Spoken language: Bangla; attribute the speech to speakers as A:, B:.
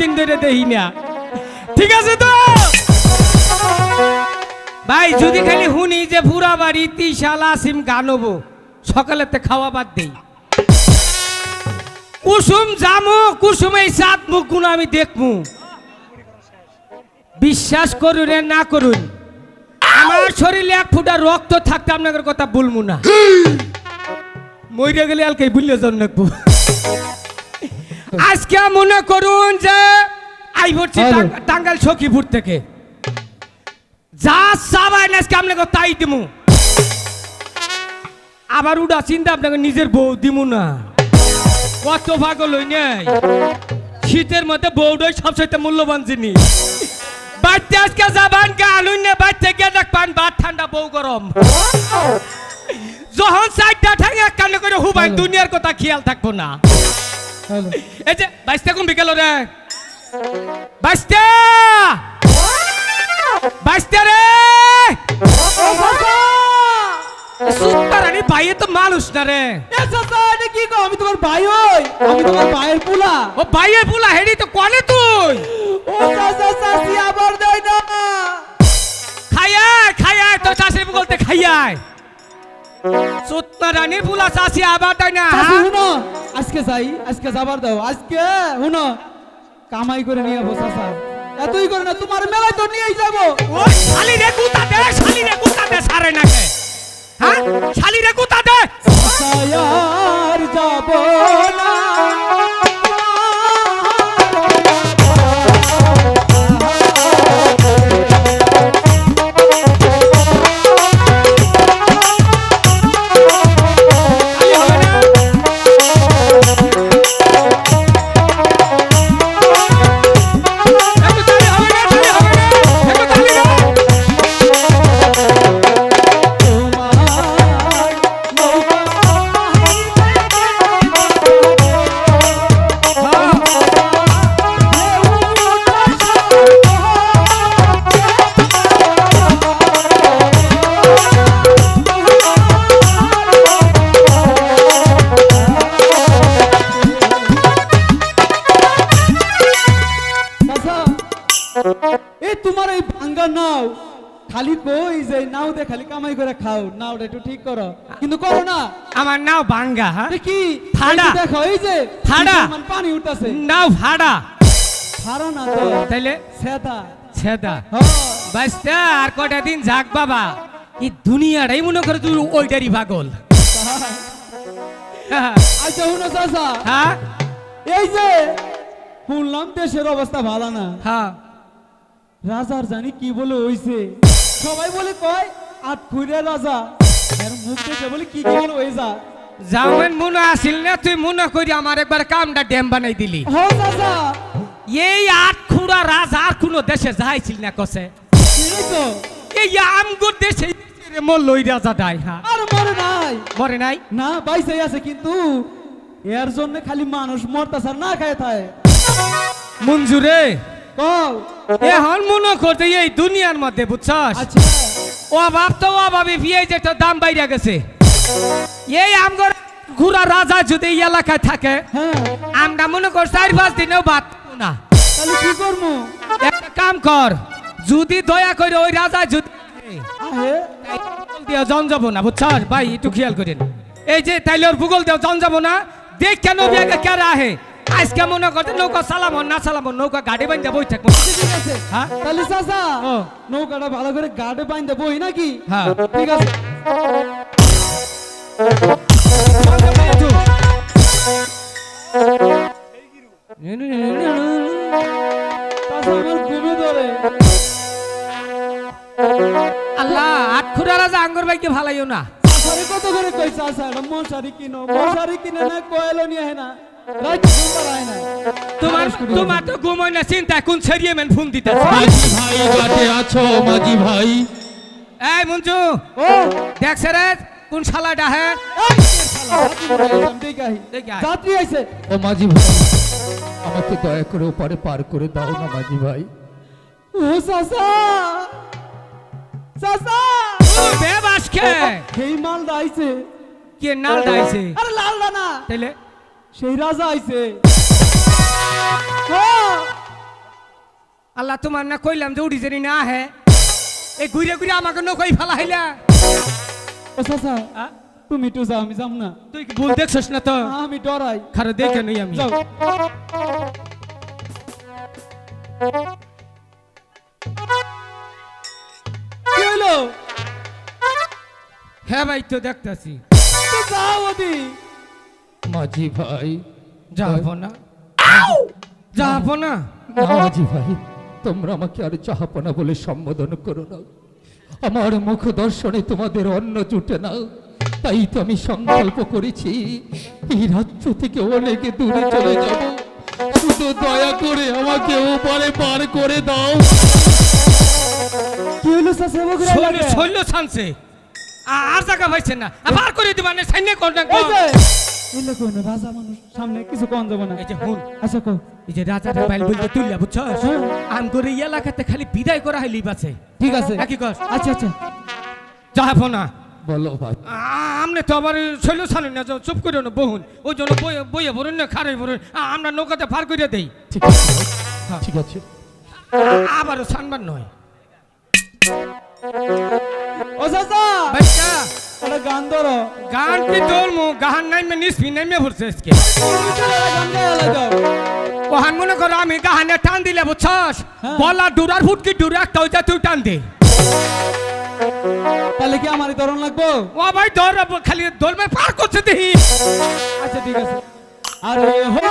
A: দিন ধরে দেখি না। ঠিক আছে তো? ভাই যদি খালি শুনি যে পুরা বাড়ি তিশাল আসিম গানবো সকালেতে খাওয়া বাদ দেই। কুসুম জামু কুসুম এই সাত মুখ গুণ আমি দেখমু বিশ্বাস করুন না করুন আমার শরীরে এক ফুটা রক্ত থাকতে আপনাদের কথা বলব না। মইরে গেলে আলকে বুঝলে জন্মবো আজকে মনে করুন যে আই ভরছি
B: হ্যালো।
A: টাঙ্গ- টাঙ্গাইল সখীপুর থেকে। যা চাবাই না আজকে আপনাকে তাই দিমু। আবার উডা চিন্তা আপনাকে নিজের বউ দিমু না। কত পাগল হই নাই। শীতের মধ্যে বউটাই সবচেয়ে মূল্যবান জিনিস। বাড়তে আজকে যাবান গান না বাড়তে গিয়ে দেখবান ভাত ঠান্ডা বউ গরম। যখন ঠাঙ্গে এক কান্ড করে হুবাই দুনিয়ার কথা খেয়াল থাকব না। এই যে বাইশটা কম বিকেল রে? বাইশটা! বাইশটা রে! সুতারানি বাইয়ে তো মানুষ না রে।
B: এ চাচা এটা কি গো আমি তোমার ভাই হই আমি তোমার ভাইয়ের পোলা।
A: ও বাইয়ে পুলা হেডি তো কনে তুই?
B: ও চাচা চাচি আবার দেয় না।
A: খাইয়ায় খাইয়ায় তো চাষি বলতে খাইয়ায়। সুতারানি পুলা চাষি আবার তাই না?
B: শুনো। আজকে যাই আজকে যাবার দাও। আজকে শুনো। কামাই করে নিয়ে যাব চাচা। এতই করে না তোমার মেলায় তো নিয়েই যাব।
A: ও শালি রে কুতা দে শালি রে কুতা দে সারে নাকে। হ্যাঁ? শালি রে কুতা দে।
B: সায়ার যাব না। নাও। খালি কই যে নাও দে খালি কামাই করে খাও। নাওটা একটু ঠিক করো। কিন্তু করো না।
A: আমার নাও ভাঙ্গা হ্যাঁ?
B: কি?
A: ফাড়া।
B: দেখো এই যে
A: ফাড়া।
B: পানি উঠতেছে।
A: নাও ভাড়া।
B: ফাড়া না তো
A: তাইলে? ছেদা
B: হ্যাঁ
A: বাস্তা আর কটা দিন যাক বাবা। এই দুনিয়াটাই মনে করে তুই ওইটারই পাগল।
B: আচ্ছা শুনো চাচা।
A: হ্যাঁ?
B: এই যে শুনলাম দেশের অবস্থা ভালো না।
A: হ্যাঁ।
B: রাজার জানি কি বলে হইছে। সবাই বলে কয় আট খুঁড়ে রাজা। এর মুখ দেখে বলে কি কি বলে হয়ে যা
A: যাওয়েন মনে আসিল না তুই মনে করি আমার একবার কামটা ড্যাম বানাই দিলি।
B: হ চাচা
A: এই আট খুঁড়া রাজ আর কোনো দেশে যাইছিল না কসে
B: তো।
A: এই আমগুর দেশে মোর লই রাজা ডাই হ্যাঁ
B: আর মরে নাই।
A: মরে নাই?
B: না বাইসে আছে কিন্তু এর জন্য খালি মানুষ মরতাছে না খায় থাকে
A: মঞ্জুরে এখন মনে করতে এই দুনিয়ার মধ্যে বুঝছস?
B: আচ্ছা।
A: অভাব তো অভাবে বিয়ে যেটা দাম বাইরে গেছে। এই আমগর ঘুরা রাজা যদি এই এলাকায় থাকে
B: হ্যাঁ।
A: আমরা মনে কর চার পাঁচ দিনেও বাদ না।
B: তাহলে কি করব?
A: একটা কাম কর যদি দয়া করে ওই রাজা যদি জন যাব না বুঝছস? ভাই একটু খেয়াল করেন। এই যে তাইলে ওর ভূগোল দিয়ে জন যাব না দেখ কেন বিয়াকে কেরা আহে। আজকে মনে করতে নৌকা চালাবো না চালাবো নৌকা গাড়ি বান্ধে বই থাকব।
B: ঠিক আছে
A: হ্যাঁ?
B: তাহলে চাচা। নৌকাটা ভালো করে গাড়ে বাইন্দে বই নাকি?
A: হ্যাঁ।
B: ঠিক আছে।
A: আল্লাহ আট খুঁড়া রাজা আঙ্গুর ভাইকে ভালাইও না।
B: কত করে কই চাচা? এটা মশারি কিনো মশারি কিনে না কয়েলো নিয়ে না।
A: তোমার তোমার তো ঘুমোয় না চিন্তা কোন ছেড়িয়ে মেন ফোন দিতে
C: মাঝি ভাই ঘাটে আছো মাঝি ভাই।
A: এই মঞ্জু
B: ও।
A: দেখছে রে কোন
B: এই, শালা। যাত্রী আইছে
C: ও মাঝি ভাই আমাকে দয়া করে ওপারে পার করে দাও না মাঝি ভাই।
B: ও চাচা। চাচা।
A: ও বেবাসকে
B: সেই মালটা আইছে।
A: কে নাল দাইছে
B: আরে লাল না।
A: তাইলে
B: সেই রাজা আইছে। হ্যাঁ,
A: আল্লাহ তোমার না কইলাম যে উড়ি জানি না হে এই ঘুরে ঘুরে আমাকে নকই ফেলা হইলা
B: ও চাচা তুমি একটু যাও আমি যাম না।
A: তুই কি ভুল দেখছস না তো?
B: আমি ডরাই।
A: খারো দেখে নই আমি।
B: যাও। কি হলো
A: হ্যাঁ ভাই তো দেখতাছি।
B: যাও ওদি।
C: মাঝি ভাই।
A: যাব না। যাব না।
C: না মাঝি ভাই তোমরা আমাকে আর চাহাপনা বলে সম্বোধন করো না। আমার মুখ দর্শনে তোমাদের অন্ন জুটে না। তাই তো আমি সংকল্প করেছি এই রাজ্য থেকে অনেক দূরে চলে যাব। শুধু দয়া করে আমাকে ওপারে পার করে দাও।
B: কি হলো চাচা বগুড়া
A: শৈল
B: লাগে?
A: শৈল ছানছে আর জায়গা পাইছে না। আবার করে দিবা না সাইনে কোন না
B: এই যে রাজা মানুষ সামনে কিছু কোন যাব না।
A: এই যে হুন।
B: আচ্ছা কো
A: এই যে রাজাটা বাইল বলতে তুললা বুঝছস?
B: হ্যাঁ।
A: আম করে এলাকাতে খালি বিদায় করা হইলি বাছে
B: ঠিক আছে।
A: একই কর
B: আচ্ছা আচ্ছা।
A: যাব না।
C: বলো ভাই।
A: আমনে তো আবার শৈল ছানেন না চুপ করে না বহুন। ওই জন্য বইয়ে বইয়ে ভরুন না খারে ভরুন। আমরা নৌকাতে পার করে দেই।
C: ঠিক আছে। ভাই, ঠিক আছে।
A: আবারও ছানবার নয়।
B: ও চাচা! একটা গান ধরো
A: গান কি দোলমু গান নাইমে নিসবি নাইমে ভরছে আজকে
B: গান গায়ে লাগাও
A: ওহান মনে করো আমি গাহানে টান দিলে বুঝছস। গলা ডুরার ফুটকি ডুরা একটা হইতা তুই টান দে
B: তাহলে কি আমারই ধরন লাগবো
A: ও ভাই ধর খালি দোলমে পার করছে দেখি
B: আচ্ছা ঠিক আছে আরে হো